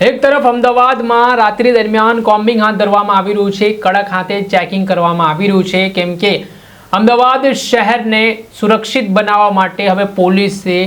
એક તરફ અમદાવાદમાં રાત્રિ દરમિયાન કોમ્બિંગ હાથ ધરવામાં આવી રહ્યું છે, કડક હાથે ચેકિંગ કરવામાં આવી રહ્યું છે, કેમ કે અમદાવાદ શહેરને સુરક્ષિત બનાવવા માટે હવે પોલીસે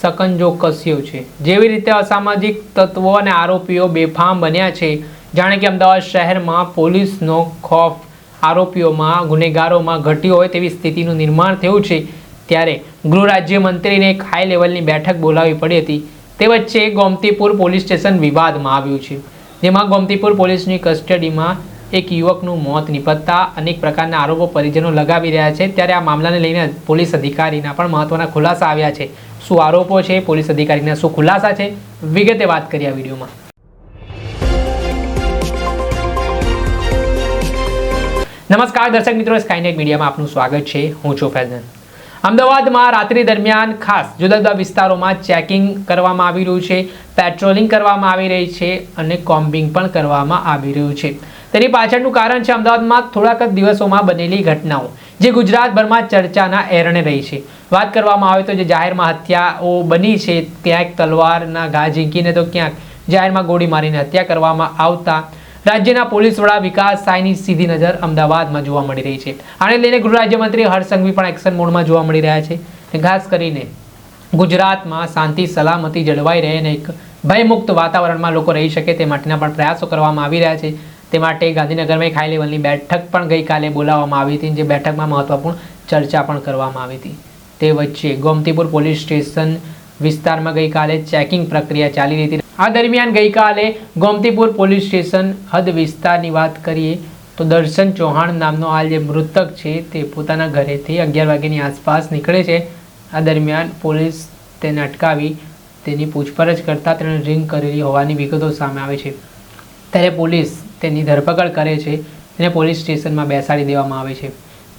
સકંજો કસ્યો છે. જેવી રીતે અસામાજિક તત્વો અને આરોપીઓ બેફામ બન્યા છે, જાણે કે અમદાવાદ શહેરમાં પોલીસનો ખોફ આરોપીઓમાં, ગુનેગારોમાં ઘટ્યો હોય તેવી સ્થિતિનું નિર્માણ થયું છે, ત્યારે ગૃહ રાજ્યમંત્રીને એક હાઈ લેવલની બેઠક બોલાવવી પડી હતી. તે વચ્ચે ગોમતીપુર પોલીસ સ્ટેશન વિવાદમાં આવ્યું છે. જેમાં ગોમતીપુર પોલીસની કસ્ટડીમાં એક યુવકનું મોત નિપજતા અનેક પ્રકારના આરોપો પરિજનો લગાવી રહ્યા છે. ત્યારે આ મામલાને લઈને પોલીસ અધિકારીના પણ મહત્વના ખુલાસા આવ્યા છે. શું આરોપો છે? પોલીસ અધિકારીના શું ખુલાસા છે? વિગતે વાત કરીએ આ વિડીયોમાં. નમસ્કાર, દર્શક મિત્રો સ્કાયનેટ મીડિયામાં આપનું સ્વાગત છે. હું છું ફૈઝન. અમદાવાદમાં રાત્રિ દરમિયાન ખાસ જુદા જુદા વિસ્તારોમાં ચેકિંગ કરવામાં આવી રહ્યું છે, પેટ્રોલિંગ કરવામાં આવી રહી છે અને કોમ્બિંગ પણ કરવામાં આવી રહ્યું છે. તેની પાછળનું કારણ છે અમદાવાદમાં થોડાક જ દિવસોમાં બનેલી ઘટનાઓ, જે ગુજરાતભરમાં ચર્ચાના એરણે રહી છે. વાત કરવામાં આવે તો જે જાહેરમાં હત્યાઓ બની છે, ક્યાંક તલવારના ઘા ઝીંકીને તો ક્યાંક જાહેરમાં ગોળી મારીને હત્યા કરવામાં આવતા રાજ્યના પોલીસ વડા વિકાસ સાયની સીધી નજર અમદાવાદમાં જોવા મળી રહી છે. આને લઈને ગૃહ રાજ્યમંત્રી હર્ષ સંઘવી પણ એક્શન મોડમાં જોવા મળી રહ્યા છે ખાસ કરીને ગુજરાતમાં શાંતિ, સલામતી જળવાઈ રહે અને એક ભયમુક્ત વાતાવરણમાં લોકો રહી શકે તે માટેના પણ પ્રયાસો કરવામાં આવી રહ્યા છે. તે માટે ગાંધીનગરમાં એક હાઈ લેવલની બેઠક પણ ગઈકાલે બોલાવવામાં આવી હતી, જે બેઠકમાં મહત્વપૂર્ણ ચર્ચા પણ કરવામાં આવી હતી. તે વચ્ચે ગોમતીપુર પોલીસ સ્ટેશન વિસ્તારમાં ગઈકાલે ચેકિંગ પ્રક્રિયા ચાલી રહી હતી. આ દરમિયાન ગઈકાલે ગોમતીપુર પોલીસ સ્ટેશન હદ વિસ્તારની વાત કરીએ તો દર્શન ચૌહાણ નામનો હાલ જે મૃતક છે તે પોતાના ઘરેથી અગિયાર વાગ્યાની આસપાસ નીકળે છે. આ દરમિયાન પોલીસ તેને અટકાવી તેની પૂછપરછ કરતાં તેણે ડ્રિંક કરેલી હોવાની વિગતો સામે આવે છે. ત્યારે પોલીસ તેની ધરપકડ કરે છે તેને પોલીસ સ્ટેશનમાં બેસાડી દેવામાં આવે છે.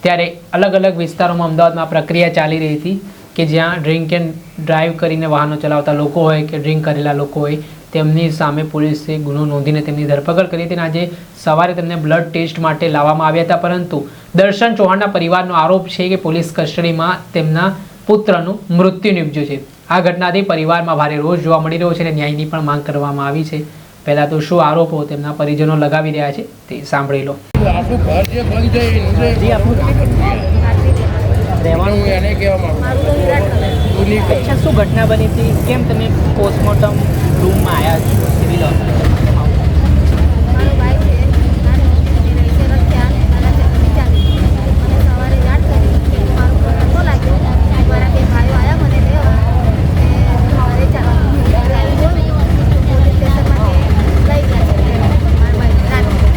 ત્યારે અલગ અલગ વિસ્તારોમાં અમદાવાદમાં પ્રક્રિયા ચાલી રહી હતી. કે જ્યાં ડ્રિંક એન્ડ ડ્રાઈવ કરીને વાહનો ચલાવતા લોકો હોય કે ડ્રિંક કરેલા લોકો હોય, તેમની સામે પોલીસે ગુનો નોંધીને તેમની ધરપકડ કરી હતી આજે સવારે તેમને બ્લડ ટેસ્ટ માટે લાવવામાં આવ્યા હતા. પરંતુ દર્શન ચૌહાણના પરિવારનો આરોપ છે કે પોલીસ કસ્ટડીમાં તેમના પુત્રનું મૃત્યુ નિપજ્યું છે. આ ઘટનાથી પરિવારમાં ભારે રોષ જોવા મળી રહ્યો છે અને ન્યાયની પણ માંગ કરવામાં આવી છે. પહેલાં તો શું આરોપો તેમના પરિજનો લગાવી રહ્યા છે તે સાંભળી લો. આપણું ઘર જે બંધ રહેવાનું એને કહેવા શું ઘટના બની હતી? કેમ તમે પોસ્ટમોર્ટમ રૂમમાં આવ્યા છો? સિવિલ હોસ્પિટલ મારો ભાઈ છે નાનો એને ઈશ્વર થયા એના ચટણી ચાલી મને સવારે યાદ કરી કે મારો ઘર નતો લાગ્યો મારા બે ભાઈઓ આવ્યા મને લેવા અને ઘરે ચાલી ઘરે આવી જોયું પોલીસ સ્ટેશનમાં કે લઈ ગયા છે મારા ભાઈ રાત્રે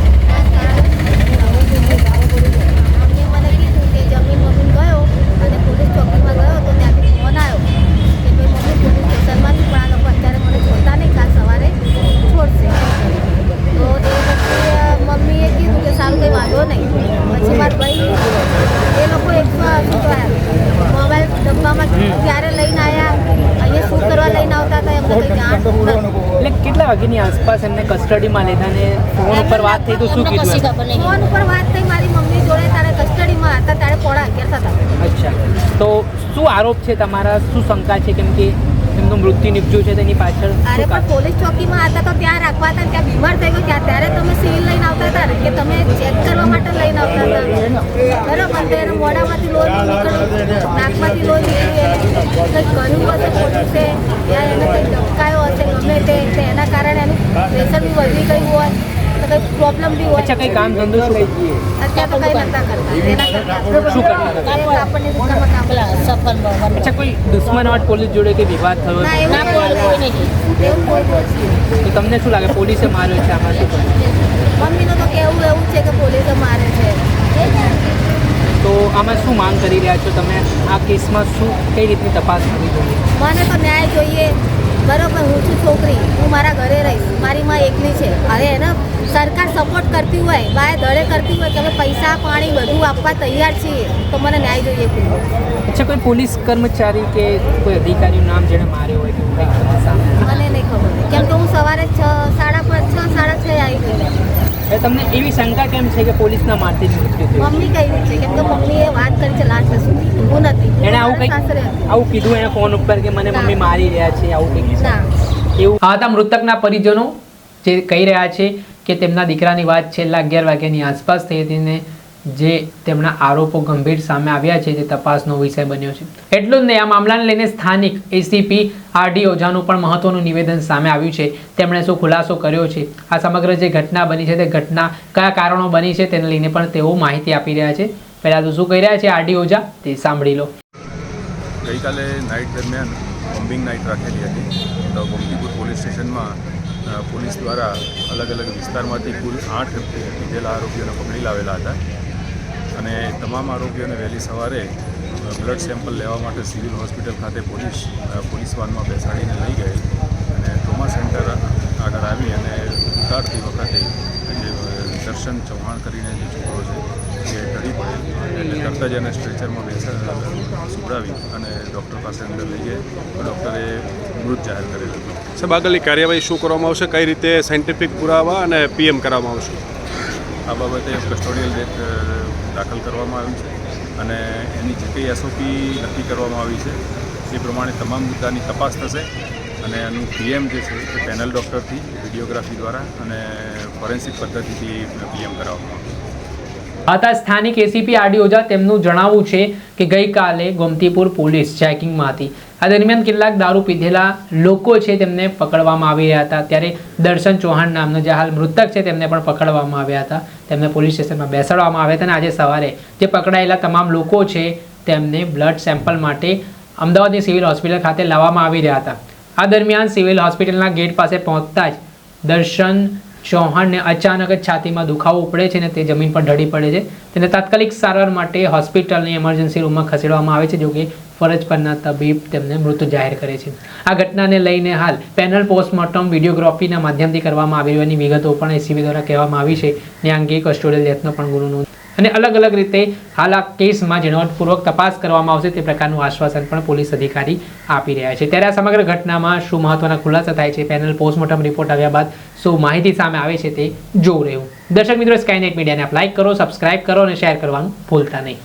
અમને મને કીધું કે જમીન મમીન ગયો અને પોલીસ ચોકીમાં ગયો તો ત્યાંથી ફોન આવ્યો કે ભાઈ મમ્મી પોલીસ સ્ટેશનમાં છું પણ આ લોકો અત્યારે મને છોડતા નહીં કાલ સવારે છોડશે તો એ પછી અ, મમ્મીએ કીધું કે સારું કંઈ વાંધો નહીં પછી મારા ભાઈ એ લોકો એક શું કહેવાય મોબાઈલ ડબ્બામાં ક્યારે લઈને આવ્યા અહીંયા શું કરવા લઈને આવતા હતા એમને કંઈ જાણ નથી. એટલે કેટલા વાગ્યાની આસપાસ એમને કસ્ટડીમાં લીધા ને ફોન ઉપર વાત થઈ તો શું કીધું ફોન ઉપર વાત થઈ મારી મમ્મી જોડે તારે કસ્ટડીમાં હતા ત્યારે પોળા અગિયાર થતા. અચ્છા. તો શું આરોપ છે તમારા? શું શંકા છે? કેમ કે એમનું મૃત્યુ નિપજ્યું છે તેની પાછળ અરે પણ પોલીસ ચોકીમાં હતા તો ત્યાં રાખવા હતા ત્યાં બીમાર થઈ ગયો ત્યાં. ત્યારે તમે સીલ લઈને આવતા હતા કે તમે ચેક કરવા માટે લઈને આવતા હતા? બરાબર તો એને મોઢામાંથી લોહી નીકળ્યું નાકમાંથી લોહી નીકળ્યું કંઈક કર્યું હશે પોલીસે? ત્યાં એને કંઈક ધમકાયો હશે ગમે તે એના કારણે એનું પ્રેશર બી વધી ગયું હોય. તો પ્રોબ્લેમ બી હોય અચ્છા કંઈ કામ ધંધો શું કંઈ અત્યારે તો નતા કરતા. અચ્છા દુશ્મનાવટ પોલીસ જોડે કે વિવાદ થયો ના? એવું કોઈ નહીં. એવું કોઈ તો તમને શું લાગે પોલીસે માર્યો છે આમાં શું મમ્મીનું તો કેવું એવું છે કે પોલીસે મારે છે. તો આમાં શું માંગ કરી રહ્યા છો તમે? આ કેસમાં શું કઈ રીતની તપાસ કરવી જોઈએ? મને તો ન્યાય જોઈએ. બરોબર હું છું છોકરી હું મારા ઘરે રહીશ મારી માં એકલી છે. હવે એને સરકાર સપોર્ટ કરતી હોય બાય દળે કરતી હોય તમે પૈસા પાણી બધું આપવા તૈયાર છીએ તો મને ન્યાય જોઈએ પૂરો અચ્છા કોઈ પોલીસ કર્મચારી કે કોઈ અધિકારીનું નામ જેણે માર્યો હોય કે મને નહીં ખબર. કેમ કે હું સવારે છ સાડા પાંચ છ સાડા છ આવી ગઈ. તમને એવી શંકા કેમ છે કે પોલીસના મારથી જ મૃત્યુ મમ્મી કહ્યું છે કેમ કે મમ્મીએ વાત કરી છે લાસ્ટ સુધી હું નથી. એને એણે આવું કંઈક આવું કીધું એને ફોન ઉપર કે મને મમ્મી મારી રહ્યા છે આવું કંઈક એવું? આ હતા મૃતકના પરિજનો જે કહી રહ્યા છે કે તેમના દીકરાની વાત છેલ્લા અગિયાર વાગ્યાની આસપાસ થઈ હતી ને જે તેમના આરોપો ગંભીર સામે આવ્યા છે, જે તપાસનો વિષય બન્યો છે. એટલું જ નહીં, આ મામલાને લઈને સ્થાનિક એસીપી આરડી ઓઝાનું પણ મહત્વનું નિવેદન સામે આવ્યું છે. તેમણે શું ખુલાસો કર્યો છે? આ સમગ્ર જે ઘટના બની છે, તે ઘટના કયા કારણો બની છે, તેને લઈને પણ તેઓ માહિતી આપી રહ્યા છે. પહેલાં તો શું કહી રહ્યા છે આરડી ઓઝા? તે સાંભળી લો. ગઈકાલે નાઇટ દરમિયાન બોમ્બિંગ નાઇટ રાખેલી હતી. તો ગોમતીપુર પોલીસ સ્ટેશનમાં પોલીસ દ્વારા અલગ અલગ વિસ્તારમાંથી કુલ આઠ પીધેલા આરોપીઓને પકડી લાવેલા હતા. અને તમામ આરોપીઓને વહેલી સવારે બ્લડ સેમ્પલ લેવા માટે સિવિલ હોસ્પિટલ ખાતે પોલીસ પોલીસ વાનમાં બેસાડીને લઈ ગઈ અને ટ્રોમા સેન્ટર આગળ આવી અને ઉતારતી વખતે જે દર્શન ચૌહાણ કરીને જે છોકરો છે એ ઢળી પડે એટલે તરત જ એને સ્ટ્રેચરમાં બેસા સુડાવી અને ડૉક્ટર પાસે અંદર લઈ ગઈ. ડૉક્ટરે મૃત જાહેર કરેલું સાહેબ, આગળની કાર્યવાહી શું કરવામાં આવશે? કઈ રીતે સાયન્ટિફિક પુરાવા અને પીએમ કરવામાં આવશે? આ બાબતે કસ્ટોડિયલ ડેથ દાખલ કરવામાં આવી છે અને એની જે કંઈ એસઓપી નક્કી કરવામાં આવી છે, એ પ્રમાણે તમામ મુદ્દાની તપાસ થશે અને એનું પીએમ જે છે, એ પેનલ ડૉક્ટરથી વિડીયોગ્રાફી દ્વારા અને ફોરેન્સિક પદ્ધતિથી પીએમ કરાવવામાં આવશે. હતા સ્થાનિક એસીપી આરડી ઓઝા તેમનું જણાવવું છે કે ગઈકાલે ગોમતીપુર પોલીસ ચેકિંગમાં હતી આ દરમિયાન કેટલાક દારૂ પીધેલા લોકો છે તેમને પકડવામાં આવી રહ્યા હતા. ત્યારે દર્શન ચૌહાણ નામનો જે હાલ મૃતક છે તેમને પણ પકડવામાં આવ્યા હતા. તેમને પોલીસ સ્ટેશનમાં બેસાડવામાં આવ્યા હતા અને આજે સવારે જે પકડાયેલા તમામ લોકો છે તેમને બ્લડ સેમ્પલ માટે અમદાવાદની સિવિલ હોસ્પિટલ ખાતે લાવવામાં આવી રહ્યા હતા. આ દરમિયાન સિવિલ હોસ્પિટલના ગેટ પાસે પહોંચતા જ દર્શન ચૌહાણને અચાનક જ છાતીમાં દુખાવો ઉપડે છે અને તે જમીન પર ઢળી પડે છે. તેને તાત્કાલિક સારવાર માટે હોસ્પિટલની એમરજન્સી રૂમમાં ખસેડવામાં આવે છે જો કે ફરજ પરના તબીબ તેમને મૃત જાહેર કરે છે. આ ઘટનાને લઈને હાલ પેનલ પોસ્ટમોર્ટમ વિડીયોગ્રાફીના માધ્યમથી કરવામાં આવી હોવાની વિગતો પણ એસીબી દ્વારા કહેવામાં આવી છે. ને અંગે કસ્ટોડિયલ ડેથનો પણ ગુનો નોંધ અને અલગ અલગ રીતે હાલ આ કેસમાં ઝીણવટપૂર્વક તપાસ કરવામાં આવશે તે પ્રકારનું આશ્વાસન પણ પોલીસ અધિકારી આપી રહ્યા છે. ત્યારે આ સમગ્ર ઘટનામાં શું મહત્વના ખુલાસા થાય છે? પેનલ પોસ્ટમોર્ટમ રિપોર્ટ આવ્યા બાદ શું માહિતી સામે આવે છે તે જોવું રહ્યું. દર્શક મિત્રો સ્કાયનેટ મીડિયાને આપ લાઇક કરો સબસ્ક્રાઇબ કરો અને શેર કરવાનું ભૂલતા નહીં.